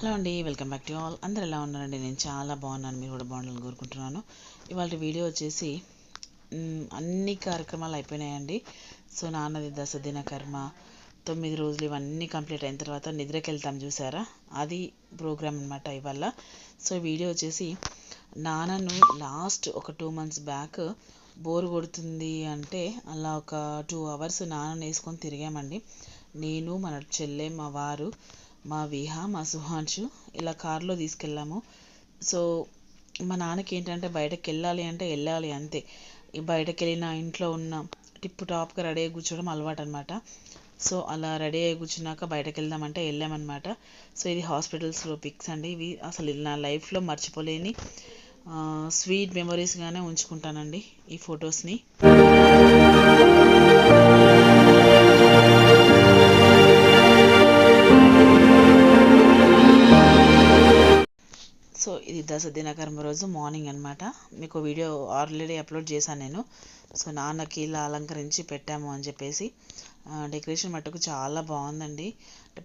Hello అండి welcome back to all అందరు ఎలా ఉన్నారండి? నేను చాలా బాగున్నాను మీరు కూడా బాగుండాలని కోరుకుంటున్నాను. ఇవాళ వీడియో వచ్చేసి అన్ని కార్యక్రమాలు అయిపోయినాయండి. సో నాన్నది దశదిన కర్మ తొమ్మిది రోజులు ఇవన్నీ కంప్లీట్ అయిన తర్వాత నిద్రకి వెళ్తాం చూసారా? అది ప్రోగ్రామ్ అనమాట ఇవాళ. సో వీడియో వచ్చేసి నాన్నను లాస్ట్ ఒక టూ మంత్స్ బ్యాక్ బోర్ కొడుతుంది అంటే అలా ఒక టూ అవర్స్ నాన్నను వేసుకొని తిరిగామండి. నేను మన చెల్లె మా వారు మా విహ మా సుహాన్షు ఇలా కారులో తీసుకెళ్ళాము. సో మా నాన్నకి ఏంటంటే బయటకు వెళ్ళాలి అంటే వెళ్ళాలి అంతే. బయటకు వెళ్ళిన ఇంట్లో ఉన్న టిప్ టాప్గా రెడీ అయ్యి కూర్చోవడం అలవాటు అనమాట సో అలా రెడీ అయ్యి కూర్చున్నాక బయటకు వెళ్దామంటే వెళ్ళామన్నమాట. సో ఇది హాస్పిటల్స్లో పిక్స్ అండి. ఇవి అసలు నా లైఫ్లో మర్చిపోలేని స్వీట్ మెమరీస్గానే ఉంచుకుంటానండి ఈ ఫొటోస్ని. సో ఇది రోజు మార్నింగ్ అనమాట మీకు వీడియో ఆల్రెడీ అప్లోడ్ చేశాను నేను. సో నాన్నకి ఇలా అలంకరించి పెట్టాము అని చెప్పేసి. డెకరేషన్ మట్టుకు చాలా బాగుందండి.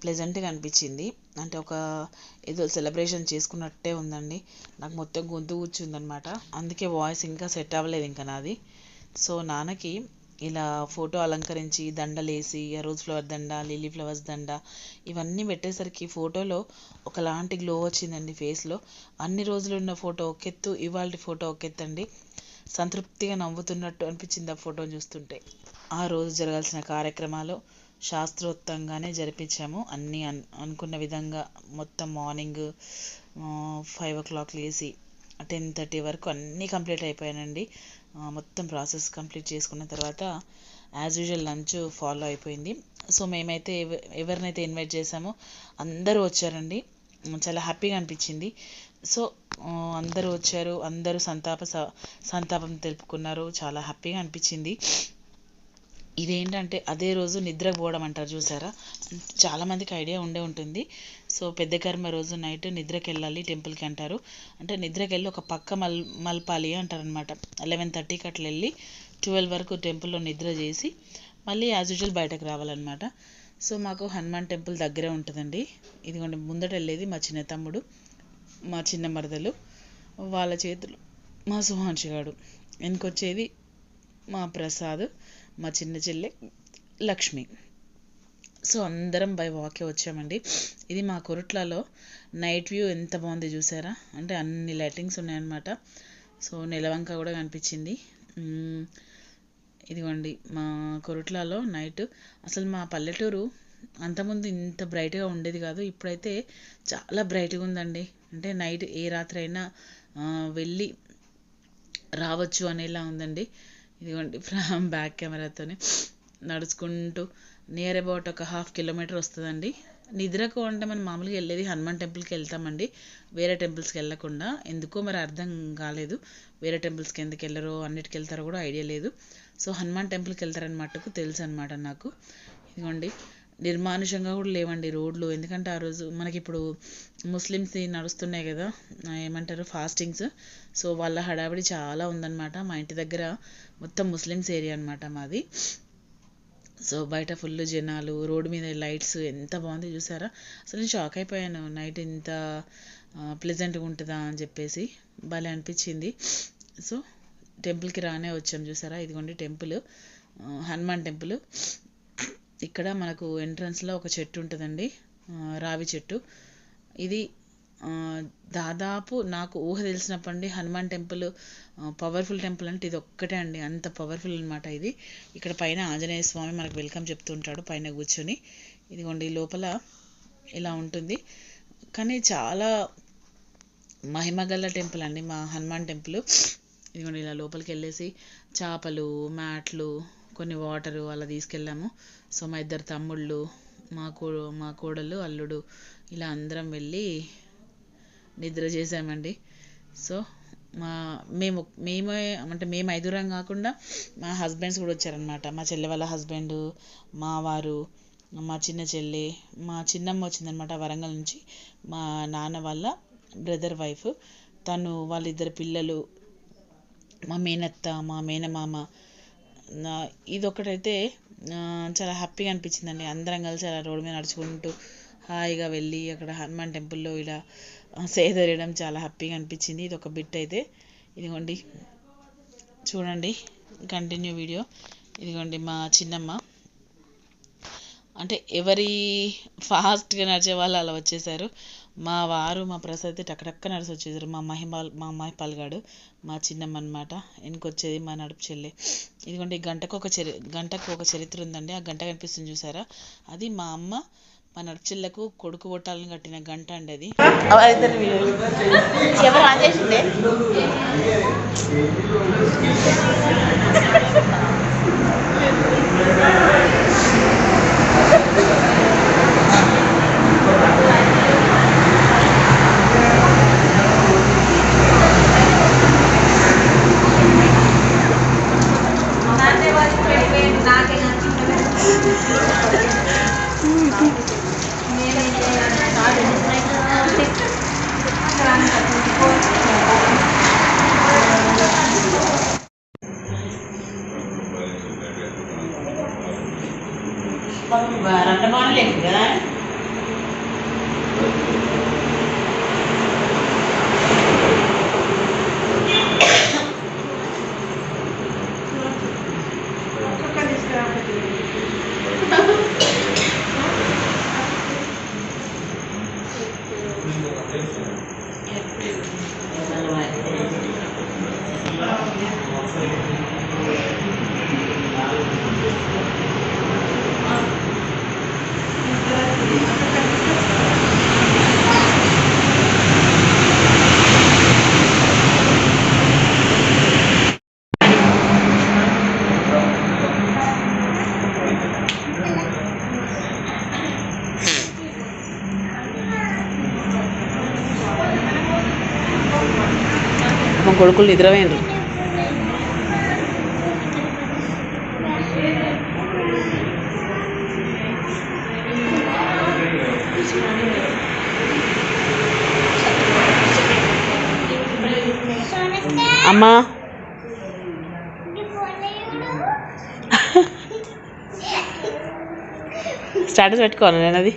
ప్లెజెంట్గా అనిపించింది. అంటే ఒక ఏదో సెలబ్రేషన్ చేసుకున్నట్టే ఉందండి. నాకు మొత్తం గొంతు కూర్చుందనమాట అందుకే వాయిస్ ఇంకా సెట్ అవ్వలేదు ఇంకా నాది. సో నాన్నకి ఇలా ఫోటో అలంకరించి దండలేసి రోజ్ ఫ్లవర్ దండ లిల్లీ ఫ్లవర్స్ దండ ఇవన్నీ పెట్టేసరికి ఫోటోలో ఒకలాంటి గ్లో వచ్చిందండి ఫేస్లో. అన్ని రోజులు ఉన్న ఫోటో ఒకెత్తు ఇవాళ ఫోటో ఒకెత్తండి. సంతృప్తిగా నవ్వుతున్నట్టు అనిపించింది ఆ ఫోటో చూస్తుంటే. ఆ రోజు జరగాల్సిన కార్యక్రమాలు శాస్త్రోక్తంగానే జరిపించాము. అన్నీ అన్ అనుకున్న విధంగా మొత్తం మార్నింగ్ ఫైవ్ ఓ క్లాక్ లేసి టెన్ థర్టీ వరకు అన్నీ కంప్లీట్ అయిపోయానండి. మొత్తం ప్రాసెస్ కంప్లీట్ చేసుకున్న తర్వాత యాజ్ యూజువల్ లంచ్ ఫాలో అయిపోయింది. సో మేమైతే ఎవ- ఎవరినైతే ఇన్వైట్ చేసామో అందరూ వచ్చారండి. చాలా హ్యాపీగా అనిపించింది. సో అందరూ వచ్చారు. అందరూ సంతాప స- సంతాపం తెలుపుకున్నారు. చాలా హ్యాపీగా అనిపించింది. ఇదేంటంటే అదే రోజు నిద్రపోవడం అంటారు చూసారా? చాలామందికి ఐడియా ఉండే ఉంటుంది. సో పెద్ద కర్మ రోజు నైట్ నిద్రకి వెళ్ళాలి టెంపుల్కి అంటారు. అంటే నిద్రకి వెళ్ళి ఒక పక్క మల్ మలపాలి అంటారు అనమాట లెవెన్ థర్టీకి అట్లా వెళ్ళి ట్వెల్వ్ వరకు టెంపుల్లో నిద్ర చేసి మళ్ళీ యాజ్ యూజువల్ బయటకు రావాలన్నమాట సో మాకు హనుమాన్ టెంపుల్ దగ్గరే ఉంటుందండి. ఇదిగోండి ముందట వెళ్ళేది మా చిన్న తమ్ముడు మా చిన్న మరదలు వాళ్ళ చేతులు మా సుహాన్షి గాడు. వెనుకొచ్చేది మా ప్రసాద్ మా చిన్న చెల్లె లక్ష్మి. సో అందరం బై వాకే వచ్చామండి. ఇది మా కొరుట్లలో నైట్ వ్యూ ఎంత బాగుంది చూసారా? అంటే అన్ని లైటింగ్స్ ఉన్నాయన్నమాట. సో నెలవంక కూడా కనిపించింది. ఇదిగోండి మా కొరట్లలో నైట్ అసలు మా పల్లెటూరు అంతకుముందు ఇంత బ్రైట్గా ఉండేది కాదు. ఇప్పుడైతే చాలా బ్రైట్గా ఉందండి. అంటే నైట్ ఏ రాత్రి అయినా వెళ్ళి రావచ్చు అనేలా ఉందండి. ఇదిగోండి ఫ్రమ్ బ్యాక్ కెమెరాతోనే నడుచుకుంటూ నియర్ అబౌట్ ఒక హాఫ్ కిలోమీటర్ వస్తుందండి. నిద్రకు అంటే మనం మామూలుగా వెళ్ళేది హనుమాన్ టెంపుల్కి వెళ్తామండి. వేరే టెంపుల్స్కి వెళ్ళకుండా. ఎందుకో మరి అర్థం కాలేదు. వేరే టెంపుల్స్కి ఎందుకు వెళ్ళరో అన్నిటికి వెళ్తారో కూడా ఐడియా లేదు. సో హనుమాన్ టెంపుల్కి వెళ్తారని మట్టుకు తెలుసు అనమాట నాకు. ఇదిగోండి నిర్మానుషంగా కూడా లేవండి రోడ్లు. ఎందుకంటే ఆ రోజు మనకి ఇప్పుడు ముస్లిమ్స్ నడుస్తున్నాయి కదా ఏమంటారు ఫాస్టింగ్స్. సో వాళ్ళ హడావిడి చాలా ఉందన్నమాట. మా ఇంటి దగ్గర మొత్తం ముస్లిమ్స్ ఏరియా అనమాట మాది. సో బయట ఫుల్ జనాలు రోడ్డు మీద లైట్స్ ఎంత బాగుంది చూసారా? అసలు నేను షాక్ అయిపోయాను. నైట్ ఇంత ప్లెజెంట్గా ఉంటుందా అని చెప్పేసి భలే అనిపించింది. సో టెంపుల్కి రానే వచ్చాం చూసారా? ఇదిగోండి టెంపుల్. హనుమాన్ టెంపుల్. ఇక్కడ మనకు ఎంట్రన్స్లో ఒక చెట్టు ఉంటుందండి. రావి చెట్టు. ఇది దాదాపు నాకు ఊహ తెలిసినప్పటి హనుమాన్ టెంపుల్ పవర్ఫుల్ టెంపుల్ అంటే ఇది ఒక్కటే అండి. అంత పవర్ఫుల్ అనమాట ఇది. ఇక్కడ పైన ఆంజనేయ స్వామి మనకు వెల్కమ్ చెప్తుంటాడు పైన కూర్చొని. ఇదిగోండి లోపల ఇలా ఉంటుంది. కానీ చాలా మహిమగల టెంపుల్ అండి మా హనుమాన్ టెంపుల్. ఇదిగోండి ఇలా లోపలికి వెళ్ళేసి చేపలు మ్యాట్లు కొన్ని వాటరు అలా తీసుకెళ్ళాము. సో మా ఇద్దరు తమ్ముళ్ళు మా కో మా కోడలు అల్లుడు ఇలా అందరం వెళ్ళి నిద్ర చేసామండి సో మా మేము మేమే అంటే మేము ఐదుగురం కాకుండా మా హస్బెండ్స్ కూడా వచ్చారనమాట మా చెల్లె వాళ్ళ హస్బెండ్ మా వారు మా చిన్న చెల్లి మా చిన్నమ్మ వచ్చిందనమాట వరంగల్ నుంచి. మా నాన్న వాళ్ళ బ్రదర్ వైఫ్. తను వాళ్ళిద్దరు పిల్లలు మా మేనత్త మా మేనమామ నా- ఇదొకటైతే చాలా హ్యాపీగా అనిపించిందండి. అందరం కలిసి అలా రోడ్డు మీద నడుచుకుంటూ హాయిగా వెళ్ళి అక్కడ హనుమాన్ టెంపుల్లో ఇలా సేదరేయడం చాలా హ్యాపీగా అనిపించింది. ఇది ఒక బిట్ అయితే. ఇదిగోండి. చూడండి. Continue video. ఇదిగోండి మా చిన్నమ్మ. అంటే ఎవరి ఫాస్ట్గా నడిచే వాళ్ళు అలా వచ్చేసారు. మా వారు మా ప్రసాద్ అయితే టక్కటక్క నడిచి వచ్చేసారు. మా మహిమాల్ మా మహిపాల్ గాడు మా చిన్నమ్మ అనమాట వెనుకొచ్చేది మా నడుపు చెల్లి. ఇదిగోండి గంటకు ఒక చరి గంటకు ఒక చరిత్ర ఉందండి. ఆ గంట కనిపిస్తుంది చూసారా? అది మా అమ్మ మా నడుపు చెల్లకు కొడుకు కొట్టాలని కట్టిన గంట అండి అది. ఎవరు ఆన్ చేసిండే రెండు బాగుంది లేదు కొడుకులు నిద్రపోయినరు. అమ్మా. స్టాటస్ పెట్టుకోవాలి నేను అది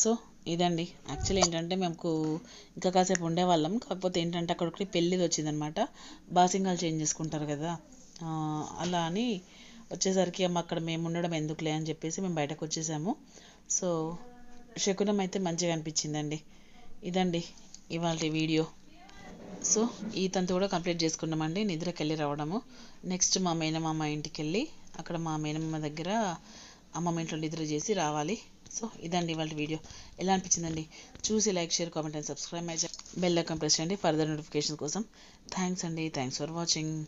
సో ఇదండి. యాక్చువల్లీ ఏంటంటే మేము ఇంకా కాసేపు ఉండేవాళ్ళం. కాకపోతే ఏంటంటే అక్కడ ఒకటి పెళ్ళిది వచ్చిందనమాట బాసింగాలు చేంజ్ చేసుకుంటారు కదా. అలా అని వచ్చేసరికి అమ్మ అక్కడ మేము ఉండడం ఎందుకులే అని చెప్పేసి మేము బయటకు వచ్చేసాము. సో శకునం అయితే మంచిగా అనిపించిందండి. ఇదండి ఇవాళ వీడియో. సో ఈ తంతు కూడా కంప్లీట్ చేసుకున్నామండి. నిద్రకి వెళ్ళి రావడము. నెక్స్ట్ మా మేనమామ ఇంటికి వెళ్ళి అక్కడ మా మేనమామ దగ్గర అమ్మమ్మ ఇంట్లో నిద్ర చేసి రావాలి. సో ఇదండి ఇవాళ వీడియో. ఎలా అనిపించిందండి? చూసి like share comment and subscribe my bell icon press చేయండి ఫర్దర్ నోటిఫికేషన్ కోసం. థ్యాంక్స్ అండి. Thanks for watching.